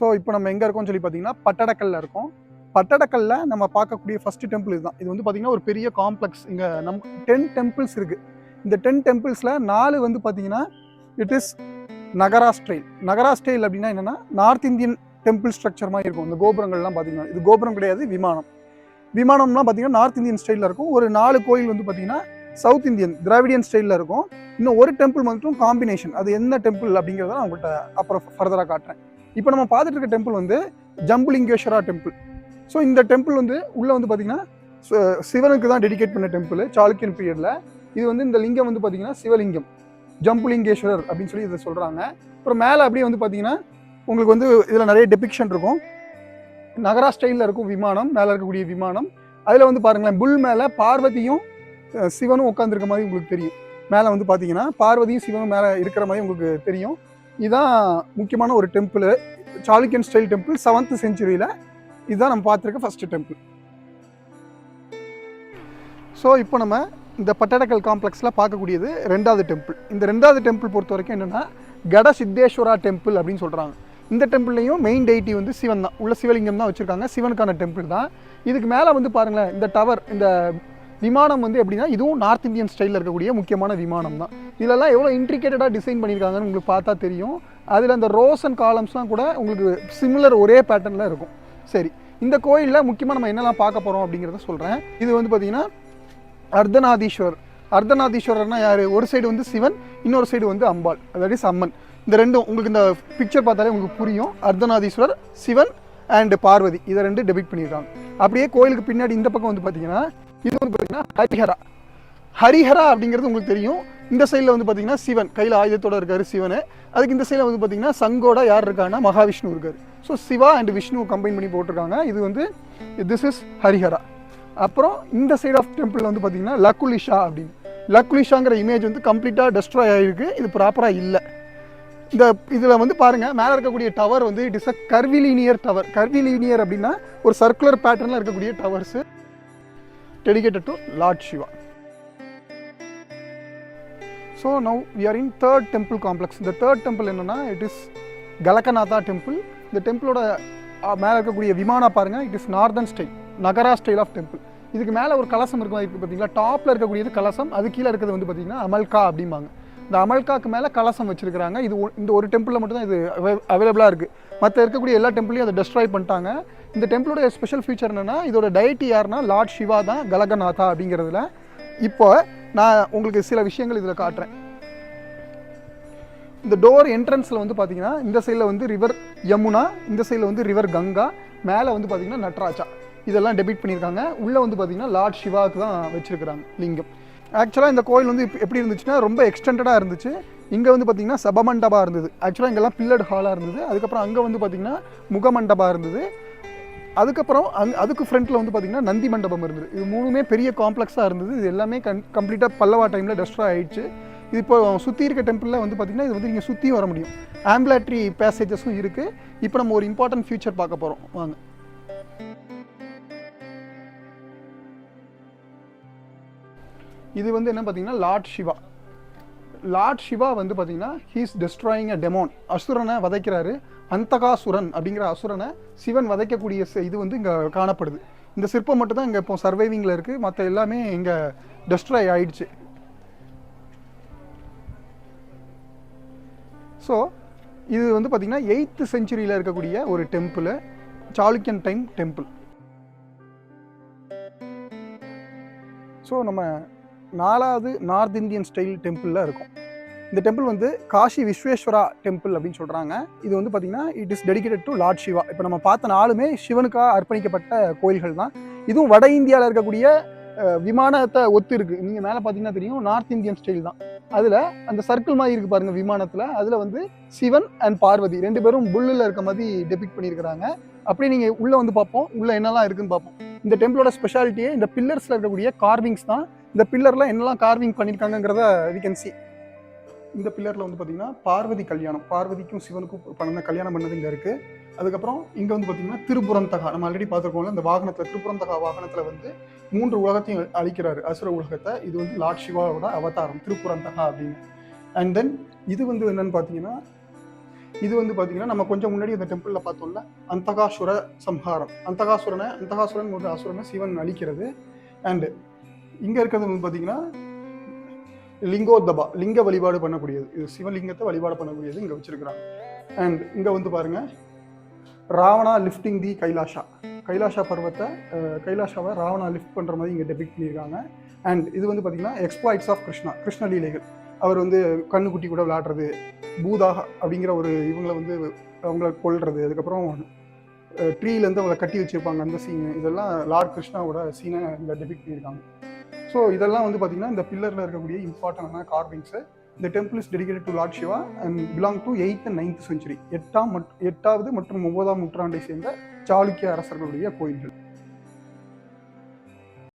So இப்போ நம்ம எங்கே இருக்கோம்னு சொல்லி பார்த்தீங்கன்னா பட்டடக்கல்ல இருக்கோம். பட்டடக்கல்ல நம்ம பார்க்கக்கூடிய ஃபர்ஸ்ட் டெம்பிள் இதுதான். இது வந்து பார்த்தீங்கன்னா ஒரு பெரிய காம்ப்ளெக்ஸ் இங்கே நம் டென் டெம்பிள்ஸ் இருக்குது இந்த டென் டெம்பிள்ஸில் நாலு வந்து பார்த்தீங்கன்னா it is Nagara style Nagara style அப்படின்னா என்னென்னா நார்த் இந்தியன் டெம்பிள் ஸ்ட்ரக்சர் மாதிரி இருக்கும். இந்த கோபுரங்கள்லாம் பார்த்தீங்கன்னா இது கோபுரம் கிடையாது விமானம். விமானம்லாம் பார்த்தீங்கன்னா நார்த் இந்தியன் ஸ்டைலில் இருக்கும். ஒரு நாலு கோயில் வந்து பார்த்தீங்கன்னா சவுத் இந்தியன் திராவிடியன் ஸ்டைலில் இருக்கும். இன்னும் ஒரு டெம்பிள் மட்டும் காம்பினேஷன் அது என்ன டெம்பிள் அப்படிங்கிறத நான் உங்கள்கிட்ட அப்புறம் ஃபர்தராக காட்டுறேன். இப்போ நம்ம பார்த்துட்டு இருக்க டெம்பிள் வந்து ஜம்புலிங்கேஸ்வரா டெம்பிள் ஸோ இந்த டெம்பிள் வந்து உள்ளே வந்து பார்த்தீங்கன்னா ச- சிவனுக்கு தான் டெடிகேட் பண்ண டெம்பிள் சாளுக்கியன் பீரியடில் இது வந்து இந்த லிங்கம் வந்து பார்த்தீங்கன்னா சிவலிங்கம். ஜம்புலிங்கேஸ்வரர் அப்படின்னு சொல்லி இதை சொல்கிறாங்க அப்புறம் மேலே அப்படியே வந்து பார்த்தீங்கன்னா உங்களுக்கு வந்து இதில் நிறைய டெபிக்ஷன் இருக்கும். நகரா ஸ்டைலில் இருக்கும் விமானம் மேலே இருக்கக்கூடிய விமானம். அதில் வந்து பாருங்களேன் புல் மேலே பார்வதியும் சிவனும் உட்காந்துருக்க மாதிரி உங்களுக்கு தெரியும். மேலே வந்து பார்த்தீங்கன்னா பார்வதியும் சிவனும் மேலே இருக்கிற மாதிரி உங்களுக்கு தெரியும். இதுதான் முக்கியமான ஒரு temple Chalukyan style temple seventh செஞ்சுரியில் இதுதான் நம்ம பார்த்துருக்க ஃபஸ்ட்டு டெம்பிள் ஸோ இப்போ நம்ம இந்த பட்டடக்கல் காம்ப்ளெக்ஸில் பார்க்கக்கூடியது ரெண்டாவது டெம்பிள் இந்த ரெண்டாவது டெம்பிள் பொறுத்த வரைக்கும் என்னென்னா கட சித்தேஸ்வரா டெம்பிள் அப்படின்னு சொல்கிறாங்க இந்த டெம்பிள்லையும் மெயின் டெய்ட்டி வந்து சிவன் தான். உள்ள சிவலிங்கம் தான் வச்சுருக்காங்க. சிவனுக்கான டெம்பிள் தான். இதுக்கு மேலே வந்து பாருங்களேன் இந்த டவர் இந்த விமானம் வந்து எப்படின்னா இதுவும் நார்த் இந்தியன் ஸ்டைலில் இருக்கக்கூடிய முக்கியமான விமானம் தான். இதெல்லாம் எவ்வளோ இன்ட்ரிகேட்டடாக டிசைன் பண்ணியிருக்காங்கன்னு உங்களுக்கு பார்த்தா தெரியும். அதில் அந்த ரோஸ் அண்ட் காலம்ஸ்லாம் கூட உங்களுக்கு சிமிலர் ஒரே பேட்டர்னில் இருக்கும். சரி இந்த கோயிலில் முக்கியமாக நம்ம என்னெல்லாம் பார்க்க போகிறோம் அப்படிங்கிறத சொல்கிறேன் இது வந்து பார்த்திங்கன்னா அர்த்தநாதீஸ்வர் அர்த்தநாதீஸ்வரர்னா யார்? ஒரு சைடு வந்து சிவன் இன்னொரு சைடு வந்து அம்பாள். அதாவது அம்மன். இந்த ரெண்டும் உங்களுக்கு இந்த பிக்சர் பார்த்தாலே உங்களுக்கு புரியும். அர்த்தநாதீஸ்வரர் சிவன் அண்ட் பார்வதி. இதை ரெண்டு டெபிட் பண்ணியிருக்காங்க. அப்படியே கோயிலுக்கு பின்னாடி இந்த பக்கம் வந்து பார்த்தீங்கன்னா இது வந்து பார்த்தீங்கன்னா ஹரிஹரா. ஹரிஹரா அப்படிங்கிறது உங்களுக்கு தெரியும். இந்த சைடில் வந்து பார்த்தீங்கன்னா சிவன். கையில் ஆயுதத்தோட இருக்காரு சிவன். அதுக்கு இந்த சைடில் வந்து பார்த்தீங்கன்னா சங்கோட யார் இருக்காங்கன்னா மகாவிஷ்ணு இருக்காரு. So Shiva and Vishnu combine பண்ணி போட்டிருக்காங்க. இது வந்து திஸ் இஸ் ஹரிஹரா. அப்புறம் இந்த சைடு ஆஃப் டெம்பிள் வந்து பார்த்தீங்கன்னா லக்குலிஷா அப்படின்னு. லக்குலிஷாங்கிற இமேஜ் வந்து கம்ப்ளீட்டாக டெஸ்ட்ராய் ஆகிருக்கு இது ப்ராப்பராக இல்லை. இந்த இதில் வந்து பாருங்கள் மேலே இருக்கக்கூடிய டவர் வந்து it is a curvilinear tower curvilinear அப்படின்னா ஒரு சர்க்குலர் பேட்டர்னில் இருக்கக்கூடிய towers dedicated to lord Shiva so now we are in third temple complex இந்த தேர்ட் டெம்பிள் என்னென்னா இட் இஸ் கலக்கநாதா டெம்பிள் இந்த டெம்பிளோட மேலே இருக்கக்கூடிய விமானா பாருங்கள் it is northern style Nagara style of temple இதுக்கு மேலே ஒரு கலசம் இருக்கும் இப்போ பார்த்தீங்களா டாப்பில் இருக்கக்கூடியது கலசம் அது கீழே இருக்கிறது வந்து பார்த்தீங்கன்னா அமல்கா அப்படிம்பாங்க. இந்த அமல்காக்கு மேலே கலசம் வச்சுருக்கிறாங்க. இது ஒ- இந்த ஒரு டெம்பிளில் மட்டும்தான் இது அவைலபிளாக இருக்குது மற்ற இருக்கக்கூடிய எல்லா டெம்பிளையும் அதை டெஸ்ட்ராய் பண்ணிட்டாங்க. இந்த டெம்பிளோட ஸ்பெஷல் ஃபீச்சர் என்னென்னா இதோட டயட்டி யாருன்னா லார்ட் சிவா தான் கலகநாதா அப்படிங்கிறதுல. இப்போ நான் உங்களுக்கு சில விஷயங்கள் இதில் காட்டுறேன். இந்த டோர் என்ட்ரன்ஸில் வந்து பார்த்தீங்கன்னா இந்த சைடில் வந்து ரிவர் யமுனா இந்த சைடில் வந்து ரிவர் கங்கா மேலே வந்து பார்த்தீங்கன்னா நட்ராஜா. இதெல்லாம் டெபிட் பண்ணியிருக்காங்க. உள்ளே வந்து பார்த்தீங்கன்னா லார்ட் சிவாவுக்கு தான் வச்சுருக்கிறாங்க லிங்கம். ஆக்சுவலாக இந்த கோயில் வந்து எப்படி இருந்துச்சுன்னா ரொம்ப எக்ஸ்டெண்டடாக இருந்துச்சு. இங்கே வந்து பார்த்திங்கன்னா சபமண்டபா இருந்தது. ஆக்சுவலாக இங்கெல்லாம் பில்லட் ஹாலாக இருந்தது. அதுக்கப்புறம் அங்கே வந்து பார்த்திங்கன்னா முகமண்டபா இருந்தது. அதுக்கப்புறம் அங் அதுக்கு ஃப்ரண்ட்டில் வந்து பார்த்தீங்கன்னா நந்தி மண்டபம் இருந்தது. இது மூணுமே பெரிய காம்ப்ளெக்ஸாக இருந்தது. இது எல்லாமே கன் கம்ப்ளீட்டாக பல்லவா டைமில் டெஸ்ட்ராய் ஆயிடுச்சு. இது இப்போ சுற்றி இருக்க டெம்பிளில் வந்து பார்த்திங்கன்னா இது வந்து நீங்கள் சுற்றி வர முடியும். ஆம்புலேட்ரி பேசேஜஸும் இருக்குது இப்போ நம்ம ஒரு இம்பார்ட்டன்ட் ஃபியூச்சர் பார்க்க போகிறோம் வாங்க. இது வந்து என்ன பார்த்தீங்கன்னா லார்ட் சிவா லார்ட் சிவா வந்து பார்த்தீங்கன்னா ஹீஸ் டெஸ்ட்ராயிங் அ டெமோன் அசுரனை வதைக்கிறாரு. அந்தகாசுரன் அப்படிங்கிற அசுரனை சிவன் வதைக்கக்கூடிய இது வந்து இங்கே காணப்படுது. இந்த சிற்பம் மட்டும் தான் இங்கே இப்போ சர்வைவிங்கில் இருக்குது மற்ற எல்லாமே இங்கே டெஸ்ட்ராய் ஆயிடுச்சு. ஸோ இது வந்து பார்த்திங்கன்னா எயித்து செஞ்சுரியில் இருக்கக்கூடிய ஒரு temple Chalukyan time temple so நம்ம நாலாவது நார்த் இந்தியன் ஸ்டைல் டெம்பிளில் இருக்கும். இந்த டெம்பிள் வந்து காஷி விஸ்வேஸ்வரா டெம்பிள் அப்படின்னு சொல்கிறாங்க இது வந்து பார்த்திங்கன்னா it is dedicated to lord Shiva இப்போ நம்ம பார்த்த நாளுமே சிவனுக்காக அர்ப்பணிக்கப்பட்ட கோயில்கள் தான். இதுவும் வட இந்தியாவில் இருக்கக்கூடிய விமானத்தை ஒத்து இருக்கு. நீங்கள் மேலே பார்த்தீங்கன்னா தெரியும் நார்த் இந்தியன் ஸ்டைல் தான். அதில் அந்த சர்க்கிள் மாதிரி இருக்கு பாருங்க விமானத்தில். அதில் வந்து சிவன் அண்ட் பார்வதி ரெண்டு பேரும் புல்லில் இருக்க மாதிரி டெபிக் பண்ணியிருக்கிறாங்க. அப்படியே நீங்கள் உள்ளே வந்து பார்ப்போம். உள்ளே என்னெல்லாம் இருக்குன்னு பார்ப்போம். இந்த டெம்பிளோட ஸ்பெஷாலிட்டியே இந்த பில்லர்ஸில் இருக்கக்கூடிய கார்விங்ஸ் தான். இந்த பில்லர்ல என்னெல்லாம் கார்விங் பண்ணியிருக்காங்கங்கிறத வி கேன் சி இந்த பில்லரில் வந்து பார்த்தீங்கன்னா பார்வதி கல்யாணம். பார்வதிக்கும் சிவனுக்கும் பண்ண கல்யாணம் பண்ணது இங்கே இருக்குது அதுக்கப்புறம் இங்கே வந்து பார்த்தீங்கன்னா திருப்புறந்தகா நம்ம ஆல்ரெடி பார்த்துருக்கோம்ல இந்த வாகனத்தில் திருப்புறந்தகா வாகனத்தில் வந்து மூன்று உலகத்தையும் அழிக்கிறாரு அசுர உலகத்தை. இது வந்து லார்ட் சிவாவோட அவதாரம் திருப்புறந்தகா அப்படின்னு. அண்ட் தென் இது வந்து என்னன்னு பார்த்தீங்கன்னா இது வந்து பார்த்தீங்கன்னா நம்ம கொஞ்சம் முன்னாடி அந்த டெம்பிளில் பார்த்தோம்ல அந்தகாசுர சம்ஹாரம். அந்தகாசுரனை அந்தகாசுரன் ஒரு அசுரனை சிவன் அழிக்கிறது. அண்டு இங்கே இருக்கிறது வந்து பார்த்தீங்கன்னா லிங்கோத்தபா லிங்க வழிபாடு பண்ணக்கூடியது. இது சிவலிங்கத்தை வழிபாடு பண்ணக்கூடியது இங்கே வச்சிருக்கிறாங்க. அண்ட் இங்கே வந்து பாருங்க ராவணா லிஃப்டிங் தி கைலாஷா. கைலாஷா பர்வத்தை கைலாஷாவை ராவணா லிஃப்ட் பண்ணுற மாதிரி இங்கே டெபிக் பண்ணியிருக்காங்க. அண்ட் இது வந்து பார்த்தீங்கன்னா எக்ஸ்ப்ளாய்ட்ஸ் ஆஃப் கிருஷ்ணா கிருஷ்ண லீலைகள். அவர் வந்து கண்ணுக்குட்டி கூட விளையாடுறது பூதா அப்படிங்கிற ஒரு இவங்களை வந்து அவங்கள கொல்றது அதுக்கப்புறம் ட்ரீலேருந்து அவங்கள கட்டி வச்சிருப்பாங்க அந்த சீன் இதெல்லாம் லார்ட் கிருஷ்ணாவோட சீனை இங்கே டெபிக் பண்ணியிருக்காங்க. ஸோ இதெல்லாம் வந்து பார்த்தீங்கன்னா இந்த பில்லரில் இருக்கக்கூடிய இம்பார்ட்டண்டான கார்விங்ஸு இந்த temple is dedicated to lord Shiva and belong to eighth and ninth century எட்டாம் மட் எட்டாவது மற்றும் ஒன்பதாம் நூற்றாண்டை சேர்ந்த சாளுக்கிய அரசர்களுடைய கோயில்கள்.